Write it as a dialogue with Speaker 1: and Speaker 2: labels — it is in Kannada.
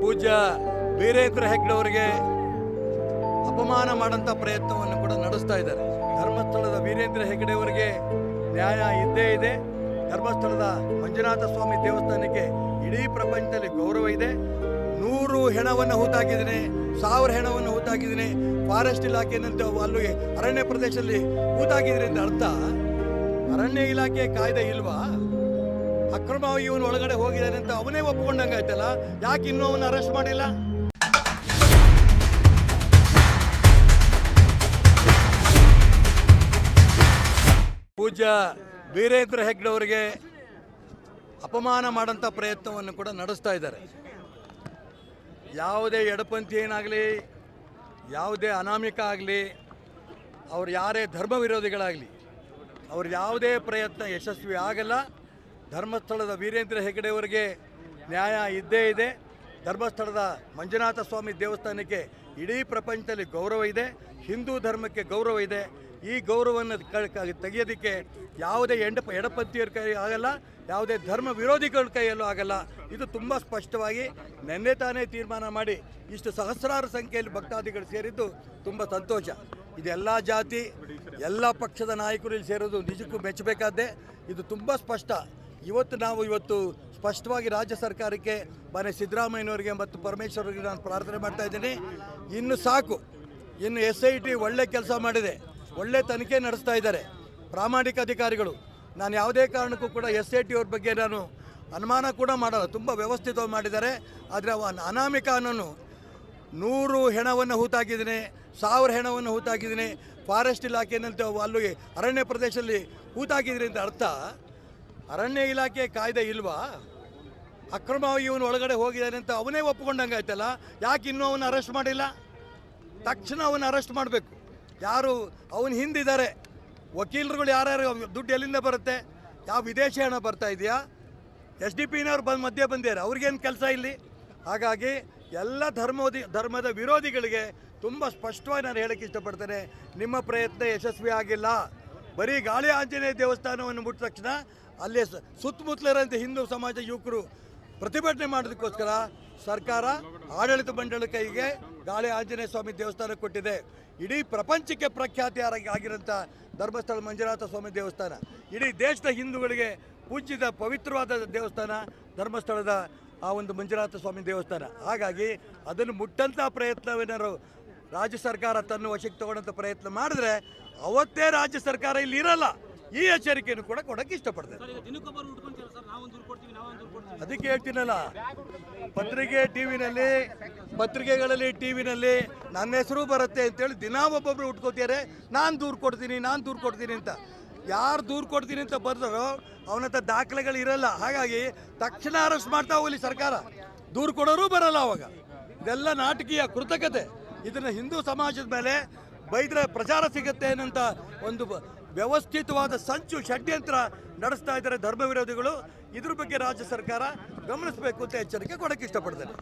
Speaker 1: ಪೂಜ್ಯ ವೀರೇಂದ್ರ ಹೆಗ್ಡೆ ಅವರಿಗೆ ಅಪಮಾನ ಮಾಡಂತ ಪ್ರಯತ್ನವನ್ನು ಕೂಡ ನಡೆಸ್ತಾ ಇದ್ದಾರೆ. ಧರ್ಮಸ್ಥಳದ ವೀರೇಂದ್ರ ಹೆಗ್ಡೆ ಅವರಿಗೆ ನ್ಯಾಯ ಇದ್ದೇ ಇದೆ. ಧರ್ಮಸ್ಥಳದ ಮಂಜುನಾಥ ಸ್ವಾಮಿ ದೇವಸ್ಥಾನಕ್ಕೆ ಇಡೀ ಪ್ರಪಂಚದಲ್ಲಿ ಗೌರವ ಇದೆ. ನೂರು ಹೆಣವನ್ನು ಹೂತಾಕಿದ್ದೀನಿ ಸಾವಿರ ಹೆಣವನ್ನು ಹೂತಾಕಿದ್ದೀನಿ ಫಾರೆಸ್ಟ್ ಇಲಾಖೆಯಂತೆ ಅಲ್ಲಿ ಅರಣ್ಯ ಪ್ರದೇಶದಲ್ಲಿ ಹೂತಾಕಿದ್ರಿ ಅಂತ ಅರ್ಥ. ಅರಣ್ಯ ಇಲಾಖೆ ಕಾಯ್ದೆ ಇಲ್ವಾ? ಅಕ್ರಮವಾಗಿ ಇವನು ಒಳಗಡೆ ಹೋಗಿದ್ದಾನೆ ಅಂತ ಅವನೇ ಒಪ್ಕೊಂಡಂಗಾಯ್ತಲ್ಲ ಯಾಕೆ ಇನ್ನೂ ಅವನು ಅರೆಸ್ಟ್ ಮಾಡಿಲ್ಲ? ಪೂಜ್ಯ ವೀರೇಂದ್ರ ಹೆಗ್ಡೆ ಅವರಿಗೆ ಅಪಮಾನ ಮಾಡಂತ ಪ್ರಯತ್ನವನ್ನು ಕೂಡ ನಡೆಸ್ತಾ ಇದ್ದಾರೆ. ಯಾವುದೇ ಎಡಪಂಥಿ ಏನಾಗಲಿ, ಯಾವುದೇ ಅನಾಮಿಕ ಆಗಲಿ, ಅವ್ರು ಯಾರೇ ಧರ್ಮ ವಿರೋಧಿಗಳಾಗಲಿ, ಅವ್ರು ಯಾವುದೇ ಪ್ರಯತ್ನ ಯಶಸ್ವಿ ಆಗಲ್ಲ. ಧರ್ಮಸ್ಥಳದ ವೀರೇಂದ್ರ ಹೆಗ್ಡೆ ಅವರಿಗೆ ನ್ಯಾಯ ಇದ್ದೇ ಇದೆ. ಧರ್ಮಸ್ಥಳದ ಮಂಜುನಾಥ ಸ್ವಾಮಿ ದೇವಸ್ಥಾನಕ್ಕೆ ಇಡೀ ಪ್ರಪಂಚದಲ್ಲಿ ಗೌರವ ಇದೆ. ಹಿಂದೂ ಧರ್ಮಕ್ಕೆ ಗೌರವ ಇದೆ. ಈ ಗೌರವವನ್ನು ತೆಗೆಯೋದಕ್ಕೆ ಯಾವುದೇ ಎಂಡ, ಎಡಪಂಥಿಯರ ಕೈ ಆಗಲ್ಲ, ಯಾವುದೇ ಧರ್ಮ ವಿರೋಧಿಗಳ ಕೈಯಲ್ಲೂ ಆಗಲ್ಲ. ಇದು ತುಂಬ ಸ್ಪಷ್ಟವಾಗಿ ನಿನ್ನೆ ತಾನೇ ತೀರ್ಮಾನ ಮಾಡಿ ಇಷ್ಟು ಸಹಸ್ರಾರು ಸಂಖ್ಯೆಯಲ್ಲಿ ಭಕ್ತಾದಿಗಳು ಸೇರಿದ್ದು ತುಂಬ ಸಂತೋಷ. ಇದೆಲ್ಲ ಜಾತಿ, ಎಲ್ಲ ಪಕ್ಷದ ನಾಯಕರು ಇಲ್ಲಿ ಸೇರೋದು ನಿಜಕ್ಕೂ ಮೆಚ್ಚಬೇಕಾದ್ದೇ. ಇದು ತುಂಬ ಸ್ಪಷ್ಟ. ಇವತ್ತು ನಾವು ಇವತ್ತು ಸ್ಪಷ್ಟವಾಗಿ ರಾಜ್ಯ ಸರ್ಕಾರಕ್ಕೆ ಮನೆ ಸಿದ್ದರಾಮಯ್ಯನವರಿಗೆ ಮತ್ತು ಪರಮೇಶ್ವರರಿಗೆ ನಾನು ಪ್ರಾರ್ಥನೆ ಮಾಡ್ತಾ ಇದ್ದೀನಿ. ಇನ್ನು ಸಾಕು. ಇನ್ನು ಎಸ್ ಐ ಟಿ ಒಳ್ಳೆ ಕೆಲಸ ಮಾಡಿದೆ. ಒಳ್ಳೆ ತನಿಖೆ ನಡೆಸ್ತಾ ಇದ್ದಾರೆ. ಪ್ರಾಮಾಣಿಕ ಅಧಿಕಾರಿಗಳು. ನಾನು ಯಾವುದೇ ಕಾರಣಕ್ಕೂ ಕೂಡ ಎಸ್ ಐ ಟಿ ಅವ್ರ ಬಗ್ಗೆ ನಾನು ಅನುಮಾನ ಕೂಡ ಮಾಡಲ್ಲ. ತುಂಬ ವ್ಯವಸ್ಥಿತವಾಗಿ ಮಾಡಿದ್ದಾರೆ. ಆದರೆ ಅನಾಮಿಕ ಅನ್ನೋನು ನೂರು ಹೆಣವನ್ನು ಹೂತಾಕಿದ್ದೀನಿ ಸಾವಿರ ಹೆಣವನ್ನು ಹೂತಾಕಿದ್ದೀನಿ ಫಾರೆಸ್ಟ್ ಇಲಾಖೆನಂತ ಅಲ್ಲಿಗೆ ಅರಣ್ಯ ಪ್ರದೇಶದಲ್ಲಿ ಹೂತಾಕಿದ್ರಿ ಅಂತ ಅರ್ಥ. ಅರಣ್ಯ ಇಲಾಖೆ ಕಾಯ್ದೆ ಇಲ್ವಾ? ಅಕ್ರಮವಾಗಿ ಇವನು ಒಳಗಡೆ ಹೋಗಿದ್ದಾನೆ ಅಂತ ಅವನೇ ಆಯ್ತಲ್ಲ ಯಾಕೆ ಇನ್ನೂ ಅವನು ಅರೆಸ್ಟ್ ಮಾಡಿಲ್ಲ? ತಕ್ಷಣ ಅವನು ಅರೆಸ್ಟ್ ಮಾಡಬೇಕು. ಯಾರು, ಅವನ ಹಿಂದಿದ್ದಾರೆ. ವಕೀಲರುಗಳು ಯಾರ್ಯಾರು, ದುಡ್ಡು ಎಲ್ಲಿಂದ ಬರುತ್ತೆ? ಯಾವ ವಿದೇಶಿ ಹಣ ಬರ್ತಾ ಇದೆಯಾ? ಎಸ್ ಡಿ ಪಿನವ್ರು ಬಂದು ಮಧ್ಯೆ ಬಂದಿದ್ದಾರೆ. ಅವ್ರಿಗೇನು ಕೆಲಸ ಇಲ್ಲಿ? ಹಾಗಾಗಿ ಎಲ್ಲ ಧರ್ಮೋದಿ, ಧರ್ಮದ ವಿರೋಧಿಗಳಿಗೆ ತುಂಬ ಸ್ಪಷ್ಟವಾಗಿ ನಾನು ಹೇಳಕ್ಕೆ ಇಷ್ಟಪಡ್ತೇನೆ. ನಿಮ್ಮ ಪ್ರಯತ್ನ ಯಶಸ್ವಿ ಆಗಿಲ್ಲ. ಬರೀ ಗಾಳಿ ಆಂಜನೇಯ ದೇವಸ್ಥಾನವನ್ನು ಮುಟ್ಟಿದ ತಕ್ಷಣ ಅಲ್ಲೇ ಸುತ್ತಮುತ್ತಲಿರೋಂಥ ಹಿಂದೂ ಸಮಾಜ ಯುವಕರು ಪ್ರತಿಭಟನೆ ಮಾಡೋದಕ್ಕೋಸ್ಕರ ಸರ್ಕಾರ ಆಡಳಿತ ಮಂಡಳಿ ಕೈಗೆ ಗಾಳಿ ಆಂಜನೇಯ ಸ್ವಾಮಿ ದೇವಸ್ಥಾನ ಕೊಟ್ಟಿದೆ. ಇಡೀ ಪ್ರಪಂಚಕ್ಕೆ ಪ್ರಖ್ಯಾತಿ ಆಗಿರೋಂಥ ಧರ್ಮಸ್ಥಳ ಮಂಜುನಾಥ ಸ್ವಾಮಿ ದೇವಸ್ಥಾನ, ಇಡೀ ದೇಶದ ಹಿಂದೂಗಳಿಗೆ ಪೂಜಿತ ಪವಿತ್ರವಾದ ದೇವಸ್ಥಾನ ಧರ್ಮಸ್ಥಳದ ಆ ಒಂದು ಮಂಜುನಾಥ ಸ್ವಾಮಿ ದೇವಸ್ಥಾನ. ಹಾಗಾಗಿ ಅದನ್ನು ಮುಟ್ಟಂಥ ಪ್ರಯತ್ನವೇನಾದ್ರು ರಾಜ್ಯ ಸರ್ಕಾರ ತನ್ನ ವಶಕ್ಕೆ ತಗೊಳ್ಳೋಂಥ ಪ್ರಯತ್ನ ಮಾಡಿದ್ರೆ ಅವತ್ತೇ ರಾಜ್ಯ ಸರ್ಕಾರ ಇಲ್ಲಿ ಇರಲ್ಲ. ಈ ಎಚ್ಚರಿಕೆಯನ್ನು ಕೂಡ ಕೊಡಕ್ಕೆ ಇಷ್ಟಪಡ್ತೇನೆ. ಅದಕ್ಕೆ ಹೇಳ್ತೀನಲ್ಲ ಪತ್ರಿಕೆ ಟಿವಿನಲ್ಲಿ ಪತ್ರಿಕೆಗಳಲ್ಲಿ ಟಿವಿನಲ್ಲಿ ನನ್ನ ಹೆಸರು ಬರುತ್ತೆ ಅಂತೇಳಿ ದಿನಾ ಒಬ್ಬೊಬ್ರು ಉಟ್ಕೋತಾರೆ ನಾನು ದೂರು ಕೊಡ್ತೀನಿ ನಾನು ದೂರು ಕೊಡ್ತೀನಿ ಅಂತ. ಯಾರು ದೂರು ಕೊಡ್ತೀನಿ ಅಂತ ಬರ್ತಾರೋ ಅವನ ಹತ್ರ ದಾಖಲೆಗಳು ಇರಲ್ಲ. ಹಾಗಾಗಿ ತಕ್ಷಣ ಅರೆಸ್ಟ್ ಮಾಡ್ತಾ ಹೋಗಲಿ ಸರ್ಕಾರ. ದೂರು ಕೊಡೋರು ಬರಲ್ಲ ಅವಾಗ. ಇದೆಲ್ಲ ನಾಟಕೀಯ ಕೃತಕತೆ. ಇದನ್ನು ಹಿಂದೂ ಸಮಾಜದ ಮೇಲೆ ಬೈದ್ರೆ ಪ್ರಚಾರ ಸಿಗುತ್ತೆ ಅನ್ನೋಂಥ ಒಂದು ವ್ಯವಸ್ಥಿತವಾದ ಸಂಚು, ಷಡ್ಯಂತ್ರ ನಡೆಸ್ತಾ ಇದ್ದಾರೆ ಧರ್ಮ ವಿರೋಧಿಗಳು. ಇದ್ರ ಬಗ್ಗೆ ರಾಜ್ಯ ಸರ್ಕಾರ ಗಮನಿಸಬೇಕು ಅಂತ ಎಚ್ಚರಿಕೆ ಕೊಡಕ್ಕೆ ಇಷ್ಟಪಡ್ತೇನೆ.